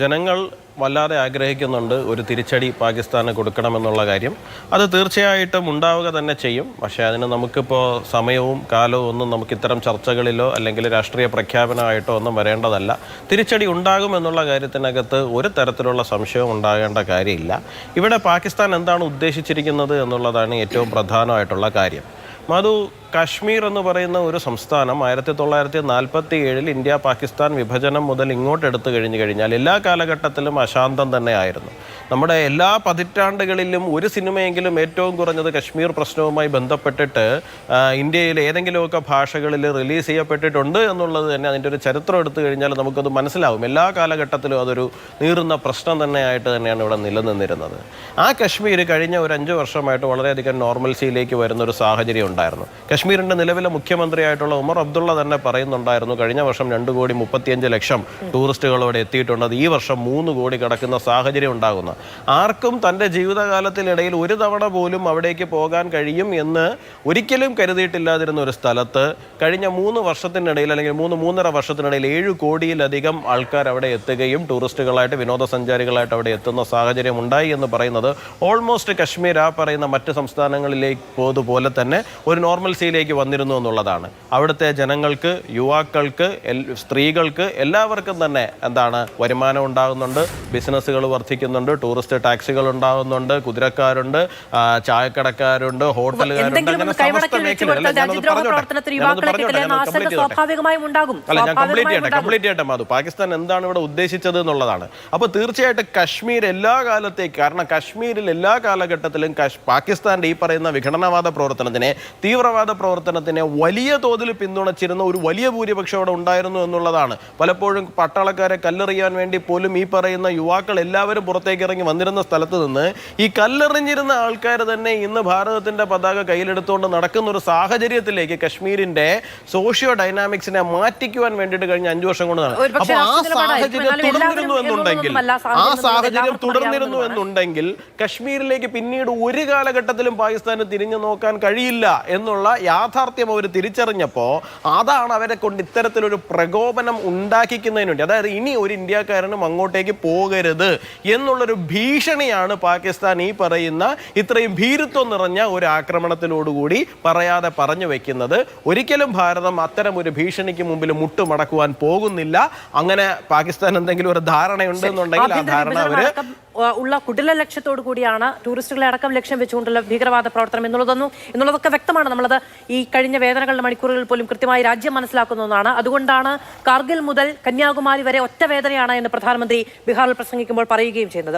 ജനങ്ങൾ വല്ലാതെ ആഗ്രഹിക്കുന്നുണ്ട് ഒരു തിരിച്ചടി പാകിസ്ഥാന് കൊടുക്കണമെന്നുള്ള കാര്യം. അത് തീർച്ചയായിട്ടും ഉണ്ടാവുക തന്നെ ചെയ്യും. പക്ഷേ അതിന് നമുക്കിപ്പോൾ സമയവും കാലവും ഒന്നും നമുക്ക് ഇത്തരം ചർച്ചകളിലോ അല്ലെങ്കിൽ രാഷ്ട്രീയ പ്രഖ്യാപനമായിട്ടോ ഒന്നും വരേണ്ടതല്ല. തിരിച്ചടി ഉണ്ടാകുമെന്നുള്ള കാര്യത്തിനകത്ത് ഒരു തരത്തിലുള്ള സംശയവും ഉണ്ടാകേണ്ട കാര്യമില്ല. ഇവിടെ പാകിസ്ഥാൻ എന്താണ് ഉദ്ദേശിച്ചിരിക്കുന്നത് എന്നുള്ളതാണ് ഏറ്റവും പ്രധാനമായിട്ടുള്ള കാര്യം. മധു കാശ്മീർ എന്ന് പറയുന്ന ഒരു സംസ്ഥാനം ആയിരത്തി തൊള്ളായിരത്തി നാൽപ്പത്തി ഏഴിൽ ഇന്ത്യ പാകിസ്ഥാൻ വിഭജനം മുതൽ ഇങ്ങോട്ട് എടുത്തു കഴിഞ്ഞു കഴിഞ്ഞാൽ എല്ലാ കാലഘട്ടത്തിലും അശാന്തം തന്നെയായിരുന്നു. നമ്മുടെ എല്ലാ പതിറ്റാണ്ടുകളിലും ഒരു സിനിമയെങ്കിലും ഏറ്റവും കുറഞ്ഞത് കശ്മീർ പ്രശ്നവുമായി ബന്ധപ്പെട്ടിട്ട് ഇന്ത്യയിൽ ഏതെങ്കിലുമൊക്കെ ഭാഷകളിൽ റിലീസ് ചെയ്യപ്പെട്ടിട്ടുണ്ട് എന്നുള്ളത് തന്നെ അതിന്റെ ഒരു ചരിത്രം എടുത്തു കഴിഞ്ഞാൽ നമുക്കത് മനസ്സിലാവും. എല്ലാ കാലഘട്ടത്തിലും അതൊരു നീറുന്ന പ്രശ്നം തന്നെയായിട്ട് തന്നെയാണ് ഇവിടെ നിലനിന്നിരുന്നത്. ആ കശ്മീർ കഴിഞ്ഞ ഒരു അഞ്ച് വർഷമായിട്ട് വളരെയധികം നോർമൽസിയിലേക്ക് വരുന്ന ഒരു സാഹചര്യം ഉണ്ടായിരുന്നു. കശ്മീരിന്റെ നിലവിലെ മുഖ്യമന്ത്രിയായിട്ടുള്ള ഉമർ അബ്ദുള്ള തന്നെ പറയുന്നുണ്ടായിരുന്നു കഴിഞ്ഞ വർഷം രണ്ട് കോടി മുപ്പത്തിയഞ്ച് ലക്ഷം ടൂറിസ്റ്റുകളോടെ എത്തിയിട്ടുണ്ട്. ഈ വർഷം മൂന്ന് കോടി കിടക്കുന്ന സാഹചര്യം ഉണ്ടാകുന്നു. ആർക്കും തന്റെ ജീവിതകാലത്തിനിടയിൽ ഒരു തവണ പോലും അവിടേക്ക് പോകാൻ കഴിയും എന്ന് ഒരിക്കലും കരുതിയിട്ടില്ലാതിരുന്ന ഒരു സ്ഥലത്ത് കഴിഞ്ഞ മൂന്ന് വർഷത്തിനിടയിൽ അല്ലെങ്കിൽ മൂന്ന് മൂന്നര വർഷത്തിനിടയിൽ ഏഴ് കോടിയിലധികം ആൾക്കാർ അവിടെ എത്തുകയും ടൂറിസ്റ്റുകളായിട്ട് വിനോദസഞ്ചാരികളായിട്ട് അവിടെ എത്തുന്ന സാഹചര്യം ഉണ്ടായി എന്ന് പറയുന്നത് ഓൾമോസ്റ്റ് കശ്മീർ ആ പറയുന്ന മറ്റ് സംസ്ഥാനങ്ങളിലേക്ക് പോതുപോലെ തന്നെ ഒരു നോർമൽസിയിലേക്ക് വന്നിരുന്നു എന്നുള്ളതാണ്. അവിടുത്തെ ജനങ്ങൾക്ക് യുവാക്കൾക്ക് സ്ത്രീകൾക്ക് എല്ലാവർക്കും തന്നെ എന്താണ് വരുമാനം ഉണ്ടാകുന്നുണ്ട്. ബിസിനസ്സുകൾ വർദ്ധിക്കുന്നുണ്ട്. ടൂറിസ്റ്റ് ടാക്സികൾ ഉണ്ടാകുന്നുണ്ട്. കുതിരക്കാരുണ്ട് ചായക്കടക്കാരുണ്ട് ഹോട്ടലുകാരുണ്ട് അങ്ങനെ സമസ്ത മേഖലയിൽ. അല്ല ഞാൻ കംപ്ലീറ്റ് ചെയ്യട്ടെ കംപ്ലീറ്റ് ചെയ്യട്ടെ മാധു. പാകിസ്ഥാൻ എന്താണ് ഇവിടെ ഉദ്ദേശിച്ചത് എന്നുള്ളതാണ്. അപ്പോൾ തീർച്ചയായിട്ടും കശ്മീർ എല്ലാ കാലത്തേക്ക് കാരണം കശ്മീരിൽ എല്ലാ കാലഘട്ടത്തിലും പാകിസ്ഥാന്റെ ഈ പറയുന്ന വിഘടനവാദ പ്രവർത്തനത്തിനെ തീവ്രവാദ പ്രവർത്തനത്തിനെ വലിയ തോതിൽ പിന്തുണച്ചിരുന്ന ഒരു വലിയ ഭൂരിപക്ഷം അവിടെ ഉണ്ടായിരുന്നു എന്നുള്ളതാണ് പലപ്പോഴും പട്ടാളക്കാരെ കല്ലെറിയാൻ വേണ്ടി പോലും ഈ പറയുന്ന യുവാക്കൾ എല്ലാവരും പുറത്തേക്ക് ഇറങ്ങി വന്നിരുന്ന സ്ഥലത്ത് നിന്ന് ഈ കല്ലെറിഞ്ഞിരുന്ന ആൾക്കാർ തന്നെ ഇന്ന് ഭാരതത്തിന്റെ പതാക കയ്യിലെടുത്തുകൊണ്ട് നടക്കുന്ന ഒരു സാഹചര്യത്തിലേക്ക് കശ്മീരിന്റെ സോഷ്യോ ഡൈനാമിക്സിനെ മാറ്റിക്കുവാൻ വേണ്ടിയിട്ട് കഴിഞ്ഞ അഞ്ചു വർഷം കൊണ്ട് അപ്പോൾ ആ സാഹചര്യം തുടർന്നിരുന്നു എന്നുണ്ടെങ്കിൽ ആ സാഹചര്യം തുടർന്നിരുന്നു. എന്നുണ്ടെങ്കിൽ കശ്മീരിലേക്ക് പിന്നീട് ഒരു കാലഘട്ടത്തിലും പാകിസ്ഥാന് തിരിഞ്ഞു നോക്കാൻ കഴിയില്ല എന്നുള്ള യാഥാർത്ഥ്യം അവർ തിരിച്ചറിഞ്ഞപ്പോൾ അതാണ് അവരെ കൊണ്ട് ഇത്തരത്തിലൊരു പ്രകോപനം ഉണ്ടാക്കിക്കുന്നതിന് വേണ്ടി. അതായത് ഇനി ഒരു ഇന്ത്യക്കാരനും അങ്ങോട്ടേക്ക് പോകരുത് എന്നുള്ളൊരു ഭീഷണിയാണ് പാകിസ്ഥാൻ ഈ പറയുന്ന ഇത്രയും ഭീരുത്വം നിറഞ്ഞ ഒരു ആക്രമണത്തിലോടുകൂടി പറയാതെ പറഞ്ഞു വെക്കുന്നത്. ഒരിക്കലും ഭാരതം അത്തരം ഒരു ഭീഷണിക്ക് മുമ്പിൽ മുട്ടുമടക്കുവാൻ പോകുന്നില്ല. അങ്ങനെ പാകിസ്ഥാൻ എന്തെങ്കിലും ഒരു ധാരണയുണ്ടെന്നുണ്ടെങ്കിൽ ആ ധാരണ ആ, ഉള്ള കുടില ലക്ഷ്യത്തോടു കൂടിയാണ് ടൂറിസ്റ്റുകളെ അടക്കം ലക്ഷ്യം വെച്ചുകൊണ്ടുള്ള ഭീകരവാദ പ്രവർത്തനം എന്നുള്ളതൊന്നും എന്നുള്ളതൊക്കെ വ്യക്തമാണ്. നമ്മളത് ഈ കഴിഞ്ഞ വേദനകളുടെ മണിക്കൂറുകളിൽ പോലും കൃത്യമായി രാജ്യം മനസ്സിലാക്കുന്ന ഒന്നാണ് അതുകൊണ്ടാണ് കാർഗിൽ മുതൽ കന്യാകുമാരി വരെ ഒറ്റ വേദനയാണ് എന്ന് പ്രധാനമന്ത്രി ബീഹാറിൽ പ്രസംഗിക്കുമ്പോൾ പറയുകയും ചെയ്യുന്നത്.